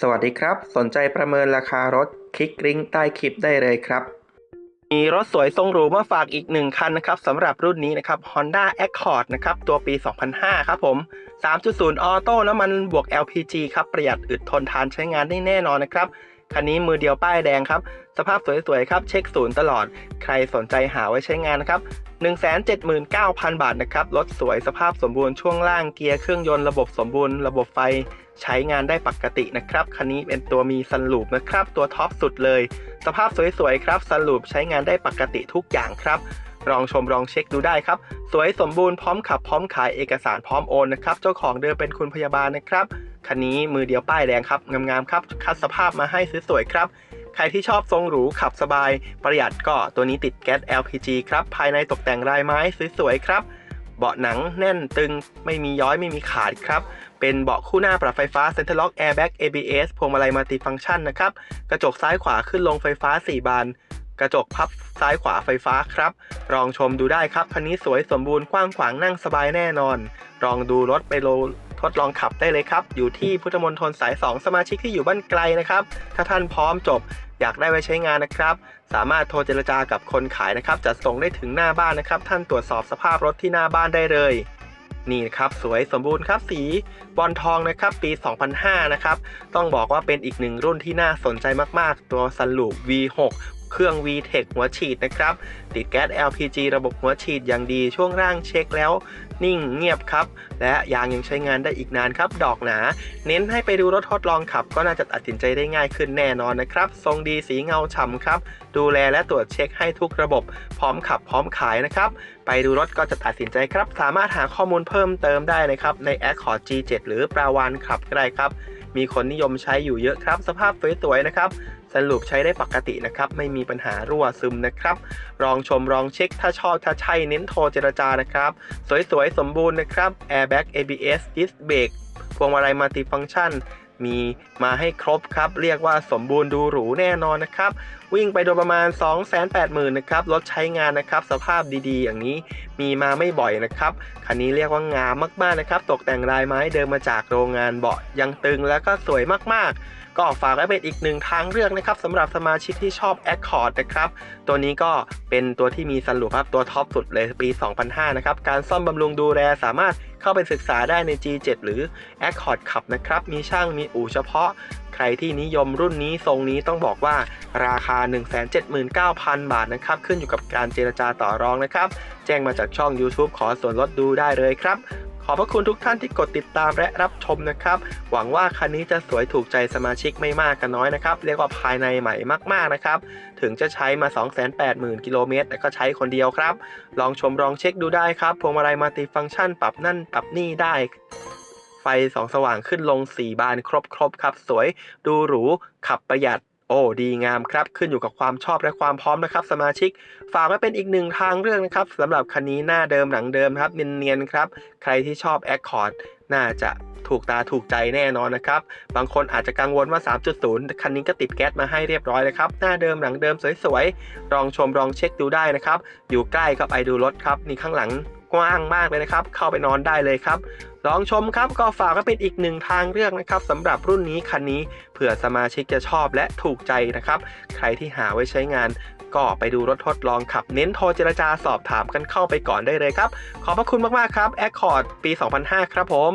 สวัสดีครับ สนใจประเมินราคารถคลิกลิงก์ใต้คลิปได้เลยครับ มีรถสวยทรงหรูมาฝากอีกหนึ่งคันนะครับสำหรับรุ่นนี้นะครับ Honda Accord นะครับตัวปี 2005 ครับผม 3.0 ออโต้น้ำมันบวก LPG ครับ ประหยัดอึดทนทานใช้งานได้แน่นอนนะครับ คันนี้มือเดียวป้ายแดงครับ สภาพสวยๆครับ เช็คศูนย์ตลอด ใครสนใจหาไว้ใช้งานนะครับ 179,000 บาทนะครับ รถสวยสภาพสมบูรณ์ช่วงล่างเกียร์เครื่องยนต์ระบบสมบูรณ์ระบบไฟใช้งานได้ปกตินะครับ คันนี้เป็นตัวมีซันลูปนะครับ ตัวท็อปสุดเลย สภาพสวยๆครับซันลูปใช้งานได้ปกติทุกอย่างครับลองชมลองเช็คดูได้ครับ สวยสมบูรณ์พร้อมขับพร้อมขายเอกสารพร้อมโอนนะครับ เจ้าของเดิมเป็นคุณพยาบาลนะครับ คันนี้มือเดียวป้ายแดงครับงามๆครับ คัดสภาพมาให้สวยๆครับ ใครที่ชอบทรงหรูขับสบาย ประหยัดก็ตัวนี้ติดแก๊ส LPG ครับ ภายในตกแต่งลายไม้สวยๆครับ เบาะหนังแน่นตึงไม่มีย้อยไม่มีขาดครับ เป็นเบาะคู่หน้าปรับไฟฟ้า Center Lock Airbag ABS พวงมาลัยมัลติฟังก์ชันนะครับ กระจกซ้ายขวาขึ้นลงไฟฟ้า 4 บานกระจกพับซ้ายขวาไฟฟ้าครับ ลองชมดูได้ครับ คันนี้สวยสมบูรณ์กว้างขวางนั่งสบายแน่นอน ลองดูรถไปโล ดลองขับได้เลยครับ อยู่ที่พุทธมณฑลสาย 2 สมาชิกที่อยู่บ้านไกลนะครับ ถ้าท่านพร้อมจบอยากได้ไว้ใช้งานนะครับ สามารถโทรเจรจากับคนขายนะครับจะส่งได้ถึงหน้าบ้านนะครับ ท่านตรวจสอบสภาพรถที่หน้าบ้านได้เลย นี่นะครับสวยสมบูรณ์ครับสีบอลทองนะครับปี 2005 นะครับ ต้องบอกว่าเป็นอีกหนึ่งรุ่นที่น่าสนใจมาก ๆ ตัวซันลูป V6 เครื่อง VTEC หัวฉีดนะครับ ติดแก๊ส LPG ระบบหัวฉีดอย่างดีช่วงล่างเช็คแล้ว นิ่งเงียบครับ และยางยังใช้งานได้อีกนานครับ ดอกหนา เน้นให้ไปดูรถทดลองขับ ก็น่าจะตัดสินใจได้ง่ายขึ้นแน่นอนนะครับ ทรงดีสีเงาฉ่ำครับ ดูแลและตรวจเช็คให้ทุกระบบ พร้อมขับพร้อมขายนะครับ ไปดูรถก็จะตัดสินใจครับ สามารถหาข้อมูลเพิ่มเติมได้นะครับใน Accord G7 หรือปราวานขับก็ได้ครับ มีคนนิยมใช้อยู่เยอะครับ สภาพสวยๆนะครับ สรุปใช้ได้ปกตินะครับ ไม่มีปัญหารั่วซึมนะครับ ลองชมลองเช็ค ถ้าชอบถ้าใช่เน้นโทรเจรจานะครับ สวยๆ สมบูรณ์นะครับ Airbag ABS Disc Brake พวงมาลัยมัลติฟังก์ชัน มีมาให้ครบครับ เรียกว่าสมบูรณ์ดูหรูแน่นอนนะครับ วิ่งไปโดยประมาณ 280,000นะครับรถใช้งานนะครับ สภาพดีๆ อย่างนี้มีมาไม่บ่อยนะครับ คันนี้เรียกว่างามมากๆนะครับ ตกแต่งลายไม้เดิมมาจากโรงงานเบาะยังตึงแล้วก็สวยมากๆ ก็ฝากไว้เป็นอีกหนึ่งทางเลือกนะครับสำหรับสมาชิกที่ชอบ Accord นะครับ ตัวนี้ก็เป็นตัวที่มีสรุปครับตัวท็อปสุดเลยปี 2005 นะครับ การซ่อมบำรุงดูแลสามารถ เข้าไปศึกษาได้ใน G7 หรือ Accord ขับนะครับ มีช่างมีอู่เฉพาะ ใครที่นิยมรุ่นนี้ทรงนี้ต้องบอกว่าราคา 179,000 บาทนะครับ ขึ้นอยู่กับการเจรจาต่อรองนะครับ แจ้งมาจากช่อง YouTube ขอส่วนลดดูได้เลยครับ ขอบพระคุณทุกท่านที่กดติดตามและรับชมนะครับ หวังว่าคันนี้จะสวยถูกใจสมาชิกไม่มากก็น้อยนะครับ เรียกว่าภายในใหม่มากๆนะครับ ถึงจะใช้มา 280,000 กิโลเมตรแต่ก็ใช้คนเดียวครับ ลองชมลองเช็คดูได้ครับ พวงมาลัยมัลติฟังก์ชันปรับนั่นปรับนี่ได้ ไฟสองสว่างขึ้นลง 4 บานครบครบครับ สวยดูหรูขับประหยัด โอ้ดีงามครับ ขึ้นอยู่กับความชอบและความพร้อมนะครับ สมาชิก ฝากไว้เป็นอีกหนึ่งทางเรื่องนะครับสำหรับคันนี้หน้าเดิมหลังเดิมครับเนียนๆครับ ใครที่ชอบ Accord น่าจะถูกตาถูกใจแน่นอนนะครับ บางคนอาจจะกังวลว่า 3.0 คันนี้ก็ติดแก๊สมาให้เรียบร้อยเลยครับ หน้าเดิมหลังเดิมสวยๆลองชมลองเช็คดูได้นะครับ อยู่ใกล้กับไอดูรถครับนี่ข้างหลัง กว้างมากเลยนะครับ เข้าไปนอนได้เลยครับ ลองชมครับก็ฝากก็เป็นอีกหนึ่งทางเลือกนะครับสำหรับรุ่นนี้คันนี้เผื่อสมาชิกจะชอบและถูกใจนะครับ ใครที่หาไว้ใช้งานก็ไปดูรถทดลองขับ เน้นโทรเจรจาสอบถามกันเข้าไปก่อนได้เลยครับ ขอบพระคุณมาก ๆ ครับ Accord ปี 2005 ครับผม